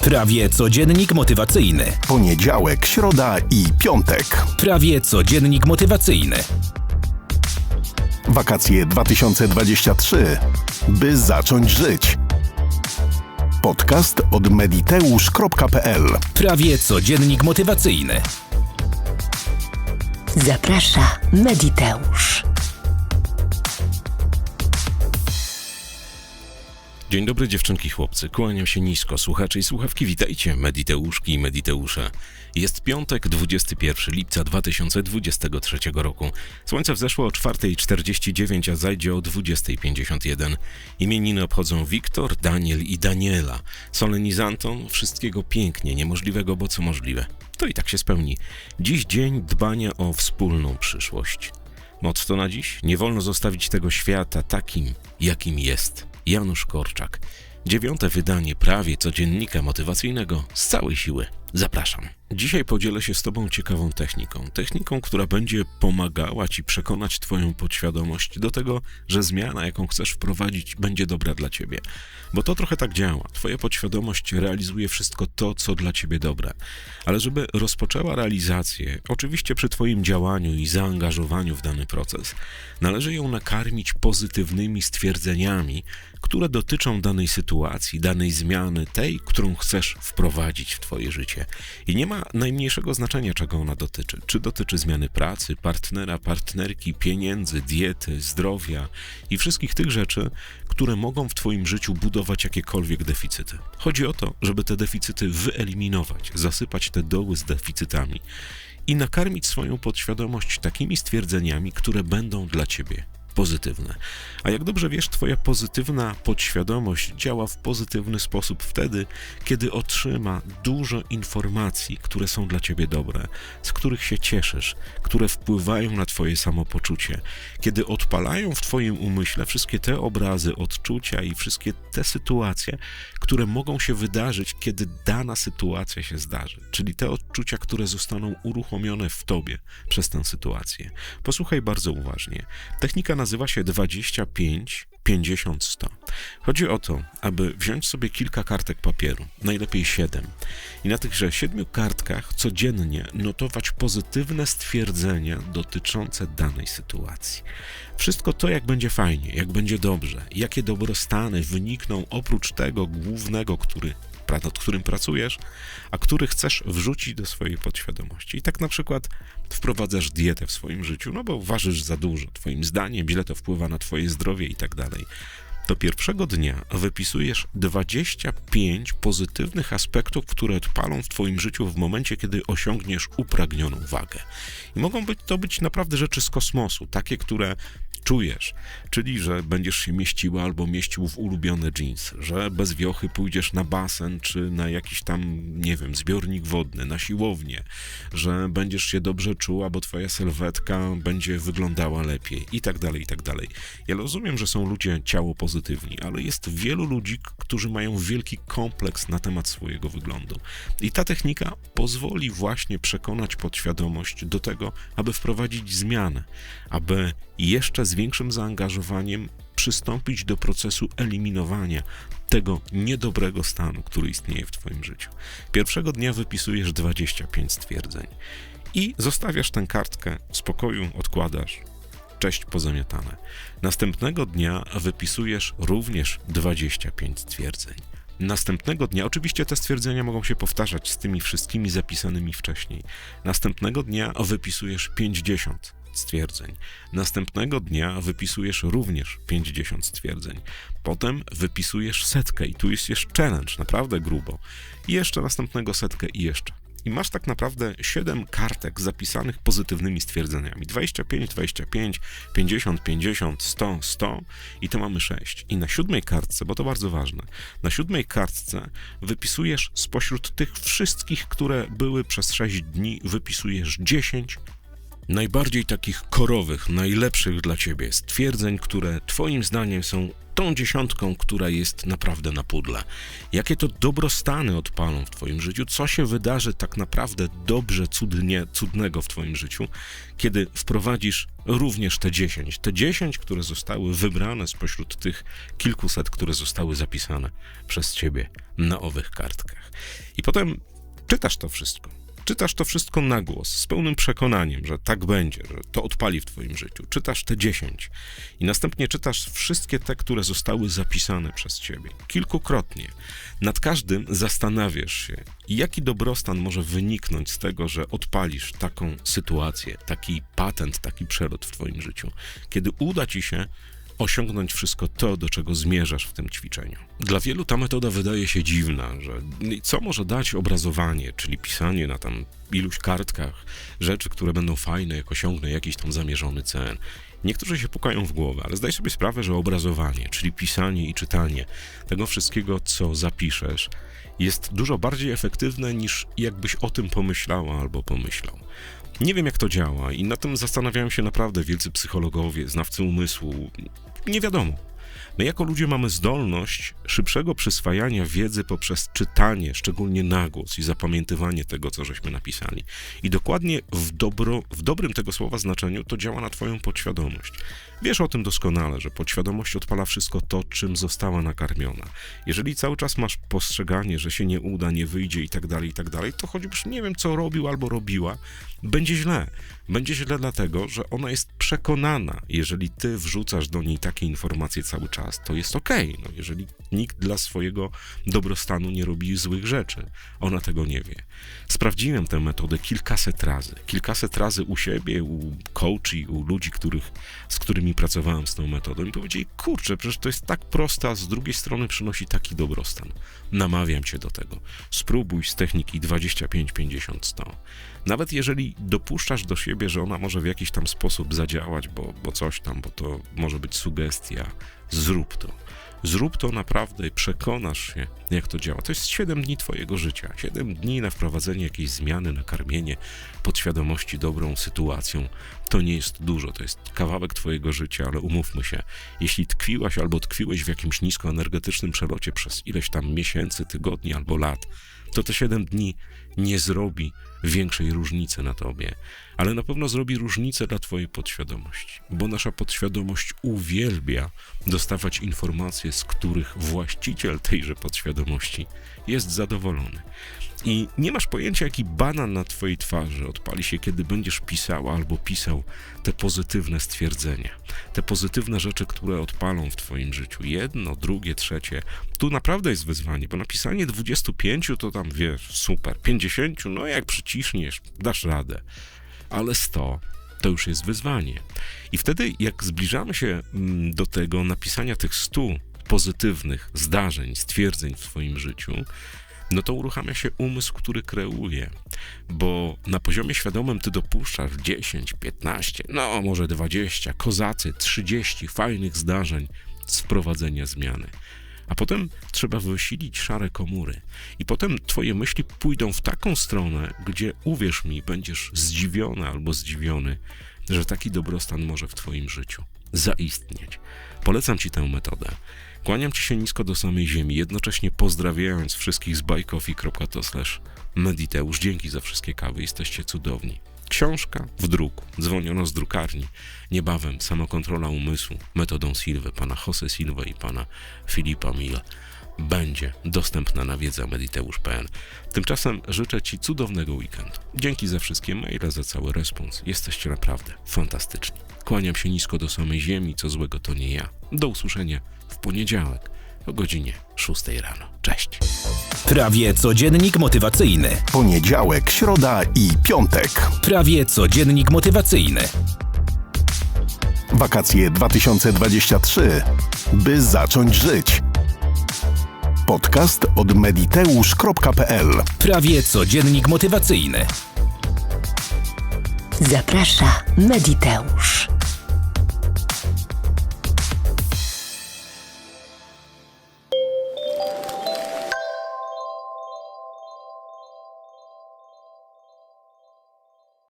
Prawie codziennik motywacyjny. Poniedziałek, środa i piątek. Prawie codziennik motywacyjny. Wakacje 2023. By zacząć żyć. Podcast od mediteusz.pl Prawie codziennik motywacyjny. Zaprasza Mediteusz. Dzień dobry dziewczynki chłopcy, kłaniam się nisko, słuchacze i słuchawki, witajcie, Mediteuszki i Mediteusze. Jest piątek, 21 lipca 2023 roku. Słońce wzeszło o 4.49, a zajdzie o 20.51. Imieniny obchodzą Wiktor, Daniel i Daniela. Solenizantom wszystkiego pięknie, niemożliwego, bo co możliwe. To i tak się spełni. Dziś dzień dbania o wspólną przyszłość. Motto na dziś? Nie wolno zostawić tego świata takim, jakim jest. Janusz Korczak. Dziewiąte wydanie prawie codziennika motywacyjnego z całej siły. Zapraszam. Dzisiaj podzielę się z Tobą ciekawą techniką. Techniką, która będzie pomagała Ci przekonać Twoją podświadomość do tego, że zmiana, jaką chcesz wprowadzić, będzie dobra dla Ciebie. Bo to trochę tak działa. Twoja podświadomość realizuje wszystko to, co dla Ciebie dobre. Ale żeby rozpoczęła realizację, oczywiście przy Twoim działaniu i zaangażowaniu w dany proces, należy ją nakarmić pozytywnymi stwierdzeniami, które dotyczą danej sytuacji, danej zmiany, tej, którą chcesz wprowadzić w Twoje życie. I nie ma najmniejszego znaczenia, czego ona dotyczy. Czy dotyczy zmiany pracy, partnera, partnerki, pieniędzy, diety, zdrowia i wszystkich tych rzeczy, które mogą w Twoim życiu budować jakiekolwiek deficyty. Chodzi o to, żeby te deficyty wyeliminować, zasypać te doły z deficytami i nakarmić swoją podświadomość takimi stwierdzeniami, które będą dla Ciebie pozytywne. A jak dobrze wiesz, Twoja pozytywna podświadomość działa w pozytywny sposób wtedy, kiedy otrzyma dużo informacji, które są dla Ciebie dobre, z których się cieszysz, które wpływają na Twoje samopoczucie, kiedy odpalają w Twoim umyśle wszystkie te obrazy, odczucia i wszystkie te sytuacje, które mogą się wydarzyć, kiedy dana sytuacja się zdarzy, czyli te odczucia, które zostaną uruchomione w Tobie przez tę sytuację. Posłuchaj bardzo uważnie. Technika nazywa się 25 50 100. Chodzi o to, aby wziąć sobie kilka kartek papieru, najlepiej 7, i na tychże siedmiu kartkach codziennie notować pozytywne stwierdzenia dotyczące danej sytuacji. Wszystko to, jak będzie fajnie, jak będzie dobrze, jakie dobrostany wynikną oprócz tego głównego, który nad którym pracujesz, a który chcesz wrzucić do swojej podświadomości. I tak na przykład wprowadzasz dietę w swoim życiu, no bo ważysz za dużo, twoim zdaniem, źle to wpływa na twoje zdrowie i tak dalej. Do pierwszego dnia wypisujesz 25 pozytywnych aspektów, które odpalą w Twoim życiu w momencie, kiedy osiągniesz upragnioną wagę. I mogą być to być naprawdę rzeczy z kosmosu, takie, które czujesz, czyli że będziesz się mieściła albo mieścił w ulubione jeans, że bez wiochy pójdziesz na basen czy na jakiś tam, nie wiem, zbiornik wodny, na siłownię, że będziesz się dobrze czuła, bo twoja sylwetka będzie wyglądała lepiej i tak dalej, i tak dalej. Ja rozumiem, że są ludzie ciało pozytywni, ale jest wielu ludzi, którzy mają wielki kompleks na temat swojego wyglądu. I ta technika pozwoli właśnie przekonać podświadomość do tego, aby wprowadzić zmianę, aby jeszcze z większym zaangażowaniem przystąpić do procesu eliminowania tego niedobrego stanu, który istnieje w Twoim życiu. Pierwszego dnia wypisujesz 25 stwierdzeń i zostawiasz tę kartkę w spokoju, odkładasz. Cześć pozamiatane. Następnego dnia wypisujesz również 25 stwierdzeń. Następnego dnia, oczywiście te stwierdzenia mogą się powtarzać z tymi wszystkimi zapisanymi wcześniej. Następnego dnia wypisujesz 50 stwierdzeń. Następnego dnia wypisujesz również 50 stwierdzeń. Potem wypisujesz setkę i tu jest jeszcze challenge, naprawdę grubo. I jeszcze następnego setkę i jeszcze. I masz tak naprawdę 7 kartek zapisanych pozytywnymi stwierdzeniami. 25, 25, 50, 50, 100, 100 i to mamy 6. I na siódmej kartce, bo to bardzo ważne, na siódmej kartce wypisujesz spośród tych wszystkich, które były przez 6 dni, wypisujesz 10 najbardziej takich korowych, najlepszych dla ciebie stwierdzeń, które twoim zdaniem są tą dziesiątką, która jest naprawdę na pudle. Jakie to dobrostany odpalą w twoim życiu? Co się wydarzy tak naprawdę dobrze, cudnie, cudnego w twoim życiu, kiedy wprowadzisz również te 10, te 10, które zostały wybrane spośród tych kilkuset, które zostały zapisane przez ciebie na owych kartkach. I potem czytasz to wszystko. Czytasz to wszystko na głos, z pełnym przekonaniem, że tak będzie, że to odpali w Twoim życiu. Czytasz te 10 i następnie czytasz wszystkie te, które zostały zapisane przez Ciebie. Kilkukrotnie. Nad każdym zastanawiasz się, jaki dobrostan może wyniknąć z tego, że odpalisz taką sytuację, taki patent, taki przelot w Twoim życiu. Kiedy uda Ci się osiągnąć wszystko to, do czego zmierzasz w tym ćwiczeniu. Dla wielu ta metoda wydaje się dziwna, że co może dać obrazowanie, czyli pisanie na tam iluś kartkach rzeczy, które będą fajne, jak osiągnę jakiś tam zamierzony cel. Niektórzy się pukają w głowę, ale zdaj sobie sprawę, że obrazowanie, czyli pisanie i czytanie tego wszystkiego, co zapiszesz, jest dużo bardziej efektywne niż jakbyś o tym pomyślała albo pomyślał. Nie wiem, jak to działa, i na tym zastanawiają się naprawdę wielcy psychologowie, znawcy umysłu. Nie wiadomo. My jako ludzie mamy zdolność szybszego przyswajania wiedzy poprzez czytanie, szczególnie na głos i zapamiętywanie tego, co żeśmy napisali. I dokładnie w, dobro, w dobrym tego słowa znaczeniu to działa na Twoją podświadomość. Wiesz o tym doskonale, że podświadomość odpala wszystko to, czym została nakarmiona. Jeżeli cały czas masz postrzeganie, że się nie uda, nie wyjdzie i tak dalej, i tak dalej, to choćbyś nie wiem, co robił albo robiła, będzie źle. Będzie źle dlatego, że ona jest przekonana, jeżeli ty wrzucasz do niej takie informacje cały czas, to jest okej. No, jeżeli nikt dla swojego dobrostanu nie robi złych rzeczy, ona tego nie wie. Sprawdziłem tę metodę kilkaset razy. Kilkaset razy u siebie, u coachi, u ludzi, których, z którymi pracowałem z tą metodą i powiedzieli, kurczę, przecież to jest tak proste, a z drugiej strony przynosi taki dobrostan. Namawiam cię do tego. Spróbuj z techniki 25, 50, 100. Nawet jeżeli dopuszczasz do siebie, że ona może w jakiś tam sposób zadziałać, bo, bo coś tam, bo to może być sugestia, zrób to. Zrób to naprawdę i przekonasz się, jak to działa. To jest 7 dni Twojego życia. 7 dni na wprowadzenie jakiejś zmiany, na karmienie podświadomości dobrą sytuacją. To nie jest dużo, to jest kawałek Twojego życia, ale umówmy się, jeśli tkwiłaś albo tkwiłeś w jakimś niskoenergetycznym przelocie przez ileś tam miesięcy, tygodni albo lat, to te 7 dni nie zrobi większej różnicy na tobie, ale na pewno zrobi różnicę dla twojej podświadomości, bo nasza podświadomość uwielbia dostawać informacje, z których właściciel tejże podświadomości jest zadowolony. I nie masz pojęcia, jaki banan na twojej twarzy odpali się, kiedy będziesz pisała albo pisał te pozytywne stwierdzenia, te pozytywne rzeczy, które odpalą w twoim życiu. Jedno, drugie, trzecie. Tu naprawdę jest wyzwanie, bo napisanie 25 to tam wiesz, super. 50, no jak przyciśniesz, dasz radę. Ale 100 to już jest wyzwanie. I wtedy, jak zbliżamy się mm, do tego napisania tych 100 pozytywnych zdarzeń, stwierdzeń w swoim życiu, no to uruchamia się umysł, który kreuje, bo na poziomie świadomym ty dopuszczasz 10, 15, no może 20, kozacy, 30 fajnych zdarzeń z wprowadzenia zmiany. A potem trzeba wysilić szare komury. I potem twoje myśli pójdą w taką stronę, gdzie uwierz mi, będziesz zdziwiony albo zdziwiony, że taki dobrostan może w twoim życiu zaistnieć. Polecam ci tę metodę. Kłaniam ci się nisko do samej ziemi, jednocześnie pozdrawiając wszystkich z bajkofi.to mediteusz. Dzięki za wszystkie kawy, jesteście cudowni. Książka w druku. Dzwoniono z drukarni. Niebawem samokontrola umysłu metodą Silwy, pana Jose Silva i pana Filipa Mila będzie dostępna na wiedza mediteusz.pl. Tymczasem życzę Ci cudownego weekendu. Dzięki za wszystkie maile, za cały respons. Jesteście naprawdę fantastyczni. Kłaniam się nisko do samej ziemi, co złego to nie ja. Do usłyszenia w poniedziałek o godzinie 6 rano. Cześć! Prawie codziennik motywacyjny. Poniedziałek, środa i piątek. Prawie codziennik motywacyjny. Wakacje 2023. By zacząć żyć. Podcast od mediteusz.pl Prawie codziennik motywacyjny. Zaprasza Mediteusz.